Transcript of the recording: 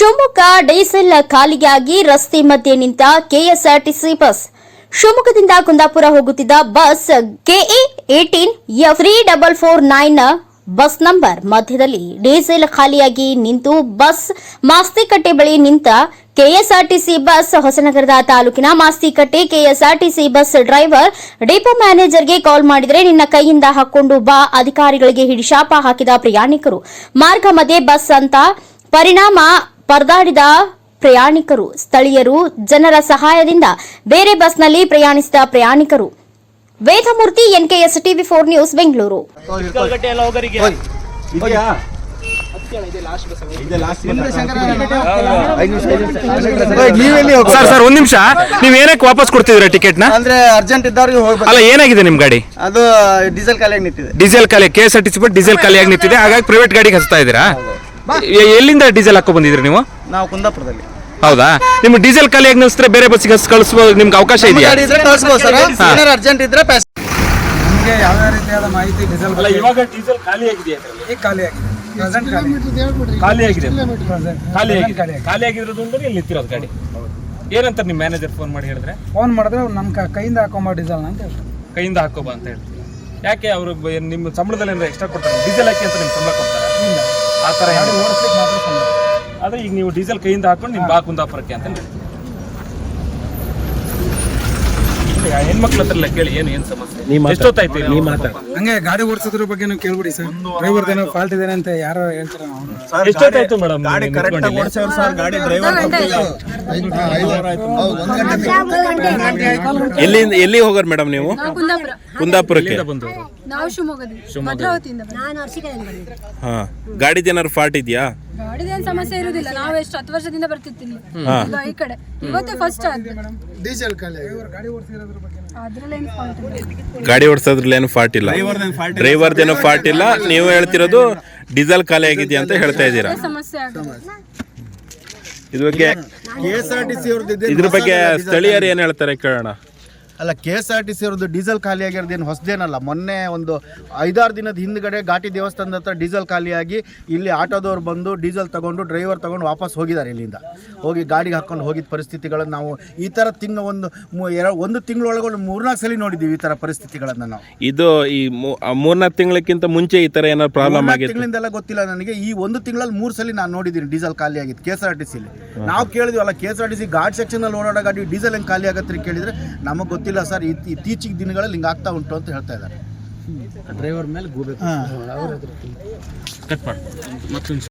Shivamogga diesel ಖಾಲಿಯಾಗಿ ರಸ್ತೆ ಮಧ್ಯೆ ನಿಂತ ಕೆಎಸ್ಆರ್ಟಿಸಿ ಬಸ್. ಶಿವಮೊಗ್ಗದಿಂದ ಕುಂದಾಪುರ ಹೋಗುತ್ತಿದ್ದ bus KA eighteen three double four nine bus number ಮಧ್ಯದಲ್ಲಿ ಡೀಸೆಲ್ ಖಾಲಿಯಾಗಿ ನಿಂತು ಬಸ್ ಮಾಸ್ತಿಕಟ್ಟೆ ಬಳಿ ನಿಂತ ಕೆಎಸ್ಆರ್ಟಿಸಿ ಬಸ್ ಹೊಸನಗರದ ತಾಲೂಕಿನ Mastikatte KSRTC bus driver, depot ಮ್ಯಾನೇಜರ್ಗೆ call ಮಾಡಿದರೆ ನಿನ್ನ ಕೈಯಿಂದ ಹಾಕೊಂಡು ಬಾ ಅಧಿಕಾರಿಗಳಿಗೆ ಹಿಡಿಶಾಪ ಹಾಕಿದ ಪ್ರಯಾಣಿಕರು. ಮಾರ್ಗ ಮಧ್ಯೆ ಬಸ್ ಅಂತ ಪರಿಣಾಮ ಪರದಾಡಿದ ಪ್ರಯಾಣಿಕರು ಸ್ಥಳೀಯರು ಜನರ ಸಹಾಯದಿಂದ ಬೇರೆ ಬಸ್ನಲ್ಲಿ ಪ್ರಯಾಣಿಸಿದ ಪ್ರಯಾಣಿಕರು. Vedamurthy NKS TV four news Bengaluru. Sir sir ಒಂದ್ ನಿಮಿಷ. ನೀವ್ ಏನಕ್ಕೆ ವಾಪಸ್ ಕೊಡ್ತಿದ್ರ ಟಿಕೆಟ್ನ ಅಂದ್ರೆ ಅರ್ಜೆಂಟ್ ಇದ್ದವ್ರಿಗೆ ಹೋಗ್ಬೇಕು. ಅಲ್ಲ ಏನಾಗಿದೆ ನಿಮ್ ಗಾಡಿ? ಅದು ಡೀಸೆಲ್ ಖಾಲಿಯಾಗಿ ನಿಂತಿದೆ. ಡೀಸೆಲ್ ಖಾಲಿ K S R T C ಬಿಟ್ಟು ಡೀಸೆಲ್ ಖಾಲಿಯಾಗಿ ನಿಂತಿದೆ. ಹಾಗಾಗಿ ಪ್ರೈವೇಟ್ ಗಾಡಿಗೆ ಹಚ್ತಾ ಇದ್ದೀರಾ? ಎಲ್ಲಿಂದ ಡೀಸೆಲ್ ಹಾಕೋ ಬಂದಿದ್ರಿ ನೀವು? ನಾವು ಕುಂದಾಪುರದಲ್ಲಿ. ಹೌದಾ? ನಿಮ್ ಡೀಸೆಲ್ ಖಾಲಿಯಾಗಿ ನಿಲ್ಸಿದ್ರೆ ಬೇರೆ ಬಸ್ಸಿಗೆ ಹಸ್ ಕಳಿಸ್ಬೋದು ನಿಮ್ಗೆ ಅವಕಾಶ ಇದೆಯಾ? ಗಾಡಿ ಇದ್ರೆ ಕಳಿಸ್ಬೋದು ಸರ್. ಏನಾರು ಅರ್ಜೆಂಟ್ ಇದ್ರೆ ನಮಗೆ ಯಾವ ರೀತಿಯಾದ ಮಾಹಿತಿ ಡೀಸೆಲ್ ಅಲ್ಲ ಇವಾಗ ಡೀಸೆಲ್ ಖಾಲಿ ಆಗಿದೆ ಈಗ ಖಾಲಿ ಆಗಿದೆ. ಪ್ರೆಸೆಂಟ್ ಖಾಲಿ ಖಾಲಿ ಆಗಿದೆ. ಪ್ರೆಸೆಂಟ್ ಖಾಲಿ ಆಗಿದೆ. ಖಾಲಿ ಖಾಲಿ ಆಗಿರೋದು ಅಂದ್ರೆ ಇಲ್ಲಿ ನಿಂತಿರೋದು ಗಾಡಿ. ಏನಂತ ನಿಮ್ಮ ಮ್ಯಾನೇಜರ್ ಫೋನ್ ಮಾಡಿ ಹೇಳಿದ್ರೆ? ಫೋನ್ ಮಾಡಿದ್ರೆ ಅವ್ರು ನಮ್ಮ ಕೈಯಿಂದ ಹಾಕೊಂಬ ಡೀಸೆಲ್ ಅಂತ ಹೇಳ್ತಾರೆ. ಕೈಯಿಂದ ಹಾಕೋಬಾ ಅಂತ ಹೇಳ್ತೀವಿ ಯಾಕೆ ಅವರು ನಿಮ್ಮ ಸಂಬಳದಲ್ಲಿ ಏನಾದ್ರು ಎಕ್ಸ್ಟ್ರಾ ಕೊಡ್ತಾರೆ? ಡೀಸೆಲ್ ಹಾಕಿ ಅಂತ ನಿಮ್ ಸಂಬಳ ಕೊಡ್ತಾರೆ? ಇಲ್ಲ. ಆ ಥರ ಓಡಿಸ್ಲಿಕ್ಕೆ ಮಾತ್ರ ಅದೇ ಈಗ ನೀವು ಡೀಸೆಲ್ ಕೈಯಿಂದ ಹಾಕೊಂಡು ನಿಮ್ಮ ಬಾ ಕುಂದಾಪುರಕ್ಕೆ ಅಂತ ಹೆಣ್ಮಕ್ಳ ಹತ್ರ ಕೇಳಿ ಏನು ಏನು ಸಮಸ್ಯೆ? ಎಷ್ಟೊತ್ತಾಯ್ತು ಇಲ್ಲಿ? ಹಂಗೆ ಗಾಡಿ ಓಡಿಸೋದ್ರ ಬಗ್ಗೆ ನೀವು ಕೇಳ್ಬಿಡಿ ಸರ್. ಡ್ರೈವರ್ ಏನೋ ಫಾಲ್ಟ್ ಇದೆ ಅಂತ ಯಾರೋ ಹೇಳ್ತಾರೆ. ನಾವು ಎಷ್ಟೊತ್ತಾಯ್ತು ಮೇಡಮ್ ಗಾಡಿ ಸರ್ ಗಾಡಿ ಡ್ರೈವರ್ ಎಲ್ಲಿಂದ ಎಲ್ಲಿ ಹೋಗೋರು ಮೇಡಮ್ ನೀವು? ಕುಂದಾಪುರ. ಕುಂದಾಪುರಕ್ಕೆ? ನಾವು ಬಂದಿದ್ದು. ಹಾ ಗಾಡಿದ ಏನಾದ್ರು ಫಾಲ್ಟ್ ಇದೆಯಾ? ಗಾಡಿದೇನ್ ಸಮಸ್ಯೆ ಇರುದಿಲ್ಲ. ನಾವು ಎಷ್ಟು ಹತ್ತು ವರ್ಷದಿಂದ ಬರ್ತಿರ್ತೀನಿ ಈ ಕಡೆ. ಇವತ್ತೇ ಫಸ್ಟ್ ಡೀಸೆಲ್ ಗಾಡಿ ಓಡಿಸೋದ್ರಲ್ಲಿ ಏನು ಫಾಲ್ಟ್ ಇಲ್ಲ. ಡ್ರೈವರ್ದೇನೋ ಫಾಲ್ಟ್ ಇಲ್ಲ. ನೀವು ಹೇಳ್ತಿರೋದು ಡೀಸೆಲ್ ಖಾಲಿ ಆಗಿದೆಯಾ ಅಂತ ಹೇಳ್ತಾ ಇದ್ದೀರಾ. ಸಮಸ್ಯೆ. ಇದ್ರ ಬಗ್ಗೆ K S R T C ಇದ್ರ ಬಗ್ಗೆ ಸ್ಥಳೀಯರು ಏನ್ ಹೇಳ್ತಾರೆ ಕೇಳೋಣ. ಅಲ್ಲ K S R T C ಅವ್ರದ್ದು ಡೀಸೆಲ್ ಖಾಲಿ ಆಗಿರೋದು ಏನು ಹೊಸದೇನಲ್ಲ ಮೊನ್ನೆ ಒಂದು ಐದಾರು ದಿನದ ಹಿಂದ್ಗಡೆ ಘಾಟಿ ದೇವಸ್ಥಾನದ ಹತ್ರ ಡೀಸೆಲ್ ಖಾಲಿಯಾಗಿ ಇಲ್ಲಿ ಆಟೋದವ್ರು ಬಂದು ಡೀಸೆಲ್ ತಗೊಂಡು ಡ್ರೈವರ್ ತಗೊಂಡು ವಾಪಸ್ ಹೋಗಿದ್ದಾರೆ ಇಲ್ಲಿಂದ. ಹೋಗಿ ಗಾಡಿಗೆ ಹಾಕ್ಕೊಂಡು ಹೋಗಿದ್ದ ಪರಿಸ್ಥಿತಿಗಳನ್ನು ನಾವು ಈ ಥರ ತಿಂಗಳು ಒಂದು ಒಂದು ತಿಂಗಳೊಳಗೆ ಒಂದು ಮೂರ್ನಾಲ್ಕು ಸಲ ನೋಡಿದ್ದೀವಿ ಈ ಥರ ಪರಿಸ್ಥಿತಿಗಳನ್ನು ನಾವು. ಇದು ಈ ಮೂರ್ನಾಲ್ಕು ತಿಂಗಳಕ್ಕಿಂತ ಮುಂಚೆ ಈ ಥರ ಏನಾದ್ರು ಪ್ರಾಬ್ಲಮ್ ಆಗಿದೆ ತಿಂಗಳಿಂದೆಲ್ಲ ಗೊತ್ತಿಲ್ಲ ನನಗೆ. ಈ ಒಂದು ತಿಂಗಳಲ್ಲಿ ಮೂರು ಸಲ ನಾನು ನೋಡಿದ್ದೀನಿ ಡೀಸೆಲ್ ಖಾಲಿ ಆಗಿತ್ತು ಕೆ ಎಸ್ ಆರ್ ಟಿ ಸಿಲಿ ನಾವು ಕೇಳಿದ್ವಲ್ಲ K S R T C ghat ಸೆಕ್ಷನಲ್ಲಿ ಓಡಾಡೋ ಗಾಡಿ ಡೀಸೆಲ್ ಹೆಂಗೆ ಖಾಲಿ ಆಗತ್ತೆ ಕೇಳಿದ್ರೆ ನಮಗೆ ಗೊತ್ತಿಲ್ಲ. ಸರ್ ಇತ್ತೀಚಿಗೆ ದಿನಗಳಲ್ಲಿ ಹಿಂಗೆ ಆಗ್ತಾ ಉಂಟು ಅಂತ ಹೇಳ್ತಾ ಇದ್ದಾರೆ. ಡ್ರೈವರ್ ಕಟ್ ಮಾಡಿ. ಮತ್ತೊಂದು